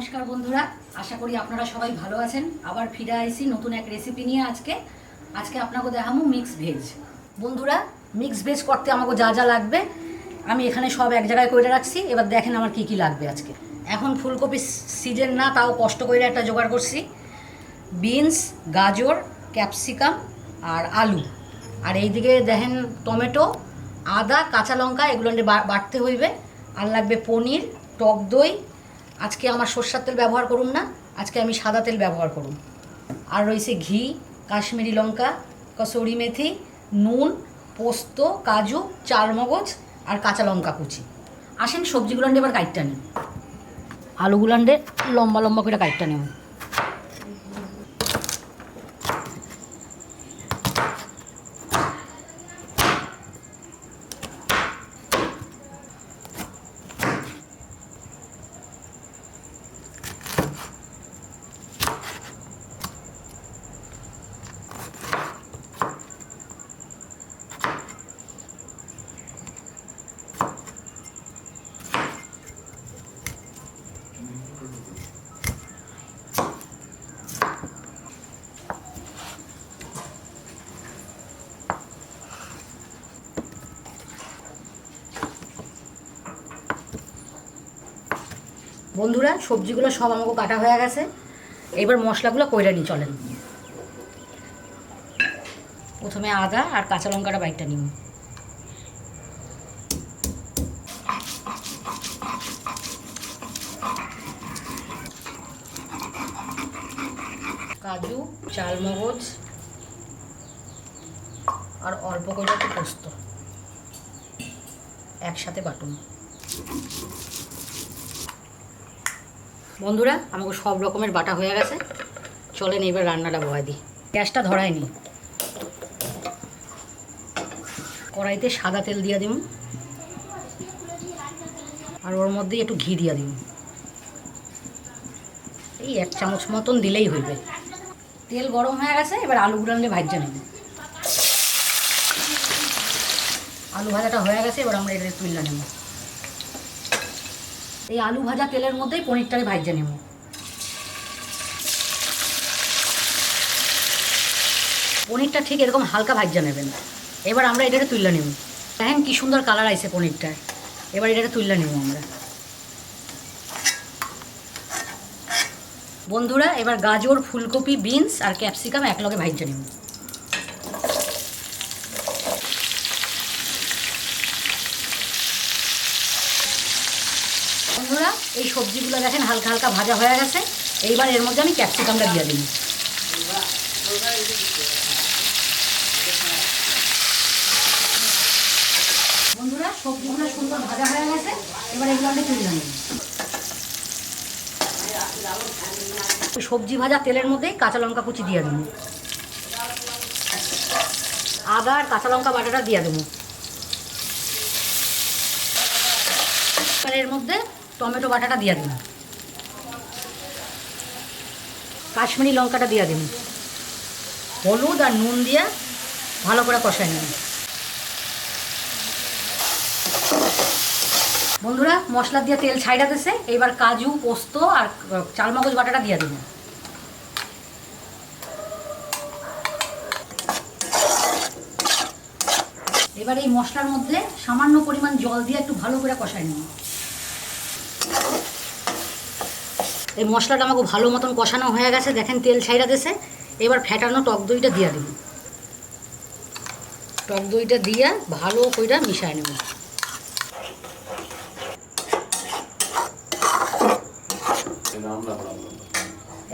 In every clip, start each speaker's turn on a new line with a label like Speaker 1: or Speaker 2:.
Speaker 1: নমস্কার বন্ধুরা, আশা করি আপনারা সবাই ভালো আছেন। আবার ফিরে আইসি নতুন এক রেসিপি নিয়ে আজকে। আজকে আপনাকে দেখাবো মিক্স ভেজ বন্ধুরা মিক্স ভেজ করতে আমাকে যা যা লাগবে, আমি এখানে সব এক জায়গায় করে রাখছি। এবার দেখেন আমার কি কি লাগবে আজকে। এখন ফুলকপি সিজন না, তাও কষ্ট করে একটা জোগাড় করছি। বিনস গাজর ক্যাপসিকাম আর আলু। আর এইদিকে দেখেন টমেটো, আদা, কাঁচা লঙ্কা, এগুলো নিয়ে বা- বাটতে হইবে। আর লাগবে পনির, টক দই আজকে আমার সর্ষার তেল ব্যবহার করুন না, আজকে আমি সাদা তেল ব্যবহার করুন আর রয়েছে ঘি, কাশ্মীরি লঙ্কা, কসৌরি মেথি, নুন, পোস্ত, কাজু চালমগজ আর কাঁচা লঙ্কা কুচি। আসেন সবজিগুলো নিয়ে এবার কাইটটা নিন আলুগুলান্ডে লম্বা লম্বা করে কাইটটা নেব। বন্ধুরা, সবজিগুলো সব আমাকে কাটা হয়ে গেছে। এবার মশলাগুলো কইরা নিই, চলেন। প্রথমে আদা আর কাঁচা লঙ্কাটা বাইকটা নিন কাজু, চালমগজ, আর অল্প করে একটু পোস্ত। একসাথে বাটুন। বন্ধুরা, আমাকে সব রকমের বাটা হয়ে গেছে। চলেন এবার রান্নাটা বহাই দিই। গ্যাসটা ধরায়নি কড়াইতে সাদা তেল দিয়ে দিন আর ওর মধ্যে একটু ঘি দিয়ে দিন এই এক চামচ মতন দিলেই হইবে। তেল গরম হয়ে গেছে, এবার আলুগুলো নিয়ে ভাজা নেব। আলু ভাজাটা হয়ে গেছে, এবার আমরা এটা তুললা নেব। এই আলু ভাজা তেলের মধ্যেই পনিরটাকে ভাজা নেব। পনিরটা ঠিক এরকম হালকা ভাজা নেবেন। এবার আমরা এটাকে তুললে নেব। দেখেন কি সুন্দর কালার আইছে পনিরটার। এবার এটাকে তুললে নেব আমরা। বন্ধুরা, এবার গাজর, ফুলকপি, বিনস আর ক্যাপসিকাম একলগে ভাজা নেব বন্ধুরা এই সবজিগুলো দেখেন হালকা হালকা ভাজা হয়ে গেছে। এইবার এর মধ্যে আমি ক্যাপসিকামটা দিয়ে দিই। বন্ধুরা, সবজিগুলো সুন্দর ভাজা হয়ে গেছে। এবার এগুলো আমি তুলে সবজি ভাজা তেলের মধ্যেই কাঁচা লঙ্কা কুচি দিয়ে দেবো। আদা আর কাঁচা লঙ্কা বাটাটা দিয়ে দেবো। এর মধ্যে টমেটো বাটাটা দিয়ে দিন কাশ্মীরি লঙ্কাটা দিয়ে দিন হলুদ আর নুন দিয়ে ভালো করে কষাই নিন বন্ধুরা, মশলা দিয়ে তেল ছাইড়া দিছে এবার কাজু, পোস্ত আর চালমগজ বাটাটা দিয়ে দিন এবার এই মশলার মধ্যে সামান্য পরিমাণ জল দিয়ে একটু ভালো করে কষাই নিন এই মশলাটা আমাকে ভালো মতন কষানো হয়ে গেছে, দেখেন তেল ছাইরা দেশে এবার ফেটানো টক দইটা দিয়ে দিন টক দইটা দিয়ে ভালো করে মিশায় নেব।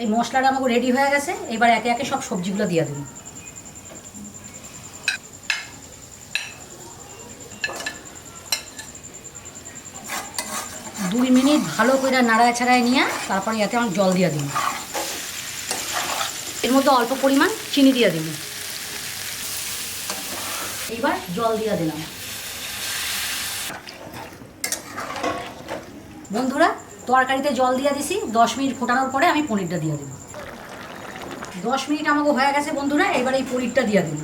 Speaker 1: এই মশলাটা আমাকে রেডি হয়ে গেছে, এবার একে একে সব সবজিগুলো দিয়ে দিন দুই মিনিট ভালো করে নাড়ায় ছাড়ায় নিয়ে তারপরে এতে আমার জল দিয়ে দিন এর মধ্যে অল্প পরিমাণ চিনি দিয়ে দিন এইবার জল দিয়ে দিলাম। বন্ধুরা, তরকারিতে জল দিয়ে দিছি, দশ মিনিট ফোটানোর পরে আমি পনিরটা দিয়ে দেবো। দশ মিনিট আমাকে হয়ে গেছে বন্ধুরা, এবার এই পনিরটা দিয়ে দিন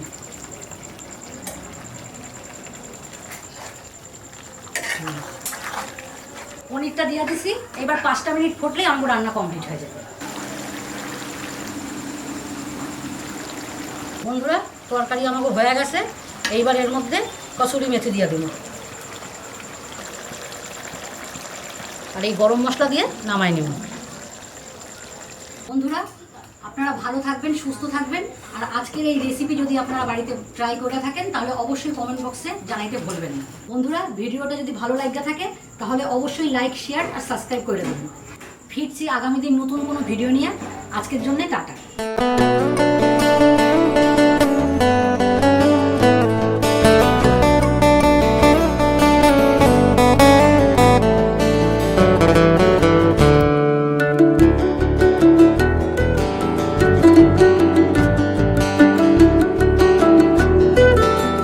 Speaker 1: পনিরটা দিয়ে দিছি। এবার পাঁচটা মিনিট ফুটলেই আমার রান্না কমপ্লিট হয়ে যাবে। বন্ধুরা, তরকারি আমাকে হয়ে গেছে। এইবার এর মধ্যে কসুরি মেথি দিয়ে দেবো। আর এই গরম মশলা দিয়ে নামাই নেব। বন্ধুরা আপনারা ভালো থাকবেন, সুস্থ থাকবেন। আর আজকের এই রেসিপি যদি আপনারা বাড়িতে ট্রাই করে থাকেন, তাহলে অবশ্যই কমেন্ট বক্সে জানাইতে ভুলবেন না। বন্ধুরা, ভিডিওটা যদি ভালো লাগতে থাকে, তাহলে অবশ্যই লাইক শেয়ার আর সাবস্ক্রাইব করে দেবেন। ফিরছি আগামী দিন নতুন কোনো ভিডিও নিয়ে। আজকের জন্যে টাটা।